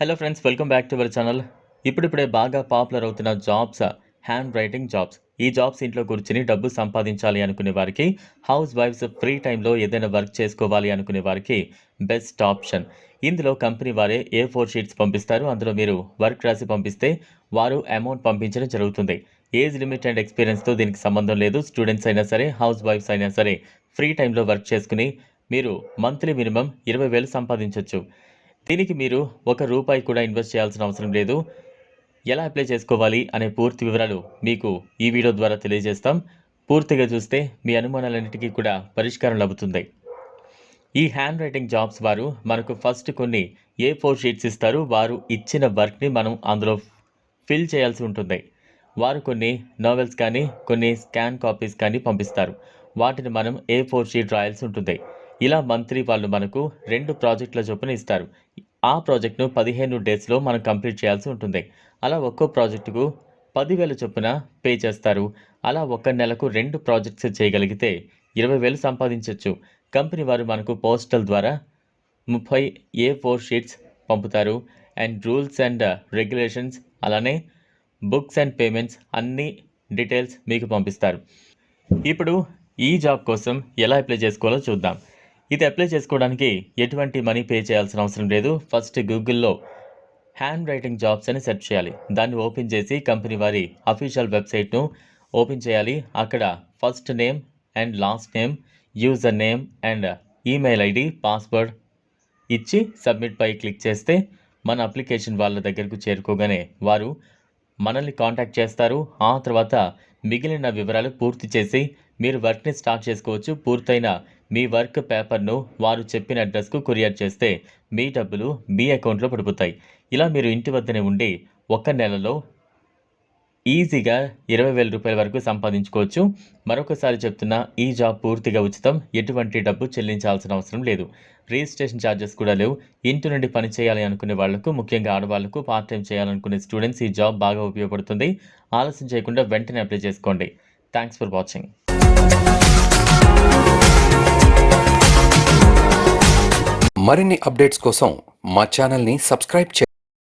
Hello friends welcome back to our channel ఇప్పుడిప్పుడే బాగా popular అవుతున్న జాబ్స్ హ్యాండ్ రైటింగ్ జాబ్స్ ఈ జాబ్స్ ఇంట్లో కూర్చుని డబ్బు సంపాదించాలి అనుకునే వారికి హౌస్ వైఫ్స్ ఫ్రీ టైంలో ఏదైనా వర్క్ చేసుకోవాలి అనుకునే వారికి బెస్ట్ ఆప్షన్ ఇందులో కంపెనీ వారే ఏ ఫోర్ షీట్స్ పంపిస్తారు. అందులో మీరు వర్క్ రాసి పంపిస్తే వారు అమౌంట్ పంపించడం జరుగుతుంది. ఏజ్ లిమిట్ అండ్ ఎక్స్పీరియన్స్తో దీనికి సంబంధం లేదు. స్టూడెంట్స్ అయినా సరే హౌస్ వైఫ్స్ అయినా సరే ఫ్రీ టైంలో వర్క్ చేసుకుని మీరు మంత్లీ మినిమం ఇరవై వేలు సంపాదించవచ్చు దీనికి మీరు ఒక రూపాయి కూడా ఇన్వెస్ట్ చేయాల్సిన అవసరం లేదు. ఎలా అప్లై చేసుకోవాలి అనే పూర్తి వివరాలు మీకు ఈ వీడియో ద్వారా తెలియజేస్తాం. పూర్తిగా చూస్తే మీ అనుమానాలన్నిటికీ కూడా పరిష్కారం లభిస్తుంది. ఈ హ్యాండ్ రైటింగ్ జాబ్స్ వారు మనకు ఫస్ట్ కొన్ని ఏ ఫోర్ షీట్స్ ఇస్తారు. వారు ఇచ్చిన వర్క్ని మనం అందులో ఫిల్ చేయాల్సి ఉంటుంది. వారు కొన్ని నావెల్స్ కానీ కొన్ని స్కాన్ కాపీస్ కానీ పంపిస్తారు. వాటిని మనం ఏ ఫోర్ షీట్ రాయాల్సి ఉంటుంది. ఇలా మంత్లీ వాళ్ళు మనకు రెండు ప్రాజెక్టుల చొప్పున ఇస్తారు. ఆ ప్రాజెక్ట్ను పదిహేను డేస్లో మనం కంప్లీట్ చేయాల్సి ఉంటుంది. అలా ఒక్కో ప్రాజెక్టుకు పదివేల చొప్పున పే చేస్తారు. అలా ఒక నెలకు రెండు ప్రాజెక్ట్స్ చేయగలిగితే ఇరవై వేలు సంపాదించవచ్చు కంపెనీ వారు మనకు పోస్టల్ ద్వారా ముప్పై ఏ ఫోర్ షీట్స్ పంపుతారు. అండ్ రూల్స్ అండ్ రెగ్యులేషన్స్ అలానే బుక్స్ అండ్ పేమెంట్స్ అన్ని డీటెయిల్స్ మీకు పంపిస్తారు. ఇప్పుడు ఈ జాబ్ కోసం ఎలా అప్లై చేసుకోవాలో చూద్దాం. ఇది అప్లై చేసుకోవడానికి ఎటువంటి మనీ పే చేయాల్సిన అవసరం లేదు. ఫస్ట్ గూగుల్లో హ్యాండ్ రైటింగ్ జాబ్స్ అని సెర్చ్ చేయాలి. దాన్ని ఓపెన్ చేసి కంపెనీ వారి అఫీషియల్ వెబ్సైట్ను ఓపెన్ చేయాలి. అక్కడ first name and last name user name and email ID password ఇచ్చి సబ్మిట్పై క్లిక్ చేస్తే మన అప్లికేషన్ వాళ్ళ దగ్గరకు చేరుకోగానే వారు మనల్ని కాంటాక్ట్ చేస్తారు. ఆ తర్వాత మిగిలిన వివరాలు పూర్తి చేసి మీరు వర్క్ని స్టార్ట్ చేసుకోవచ్చు. పూర్తయిన మీ వర్క్ పేపర్ను వారు చెప్పిన అడ్రస్కు కొరియర్ చేస్తే మీ డబ్బులు మీ అకౌంట్లో పడిపోతాయి. ఇలా మీరు ఇంటి వద్దనే ఉండి ఒక నెలలో ఈజీగా ఇరవై వేల రూపాయల వరకు సంపాదించుకోవచ్చు. మరొకసారి చెప్తున్నా ఈ జాబ్ పూర్తిగా ఉచితం. ఎటువంటి డబ్బు చెల్లించాల్సిన అవసరం లేదు. రిజిస్ట్రేషన్ ఛార్జెస్ కూడా లేవు. ఇంటి నుండి పని చేయాలి అనుకునే వాళ్ళకు ముఖ్యంగా ఆడవాళ్ళకు పార్ట్ టైం చేయాలనుకునే స్టూడెంట్స్ ఈ జాబ్ బాగా ఉపయోగపడుతుంది. ఆలస్యం చేయకుండా వెంటనే అప్లై చేసుకోండి. థ్యాంక్స్ ఫర్ వాచింగ్ మరిన్ని అప్డేట్స్ కోసం మా ఛానల్ని సబ్స్క్రైబ్ చేయండి.